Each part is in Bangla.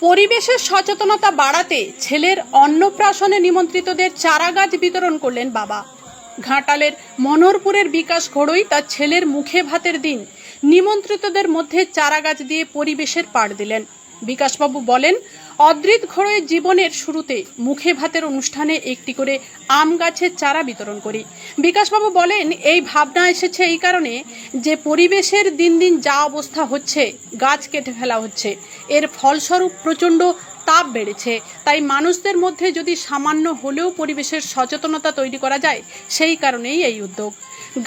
পরিবেশের সচেতনতা বাড়াতে ছেলের অন্নপ্রাশনে নিমন্ত্রিতদের চারা গাছ বিতরণ করলেন বাবা। ঘাটালের মনোরপুরের বিকাশ ঘড়ই তার ছেলের মুখে ভাতের দিন। নিমন্ত্রিতদের মধ্যে চারা গাছ দিয়ে পরিবেশের পাড় দিলেন। বিকাশবাবু বলেন, অদ্রিত ঘোড়ের জীবনের শুরুতে মুখে ভাতের অনুষ্ঠানে একটি করে আম গাছের চারা বিতরণ করি। বিকাশবাবু বলেন, এই ভাবনা এসেছে এই কারণে যে পরিবেশের দিন দিন যা অবস্থা হচ্ছে, গাছ কেটে ফেলা হচ্ছে। এর ফলস্বরূপ প্রচণ্ড তাপ বেড়েছে। তাই মানুষদের মধ্যে যদি সামান্য হলেও পরিবেশের সচেতনতা তৈরি করা যায়, সেই কারণেই এই উদ্যোগ।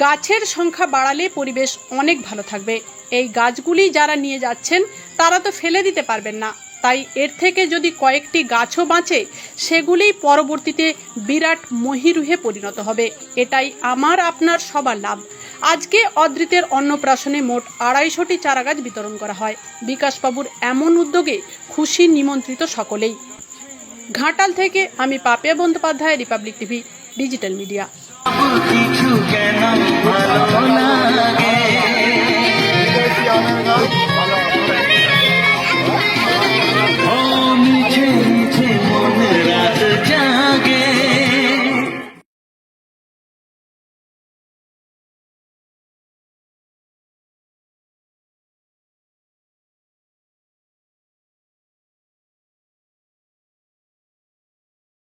গাছের সংখ্যা বাড়ালে পরিবেশ অনেক ভালো থাকবে। এই গাছগুলি যারা নিয়ে যাচ্ছেন, তারা তো ফেলে দিতে পারবেন না। তাই এর থেকে যদি কয়েকটি গাছও বাঁচে, সেগুলি পরবর্তীতে বিরাট মহিরুহে পরিণত হবে। এটাই আমার, আপনার সবার লাভ। আজকে অদ্রিতের অন্নপ্রাশনে মোট আড়াইশোটি চারাগাছ বিতরণ করা হয়। বিকাশবাবুর এমন উদ্যোগে খুশি নিমন্ত্রিত সকলেই। ঘাটাল থেকে আমি Papiya Bandyopadhyay, Republic TV, digital media.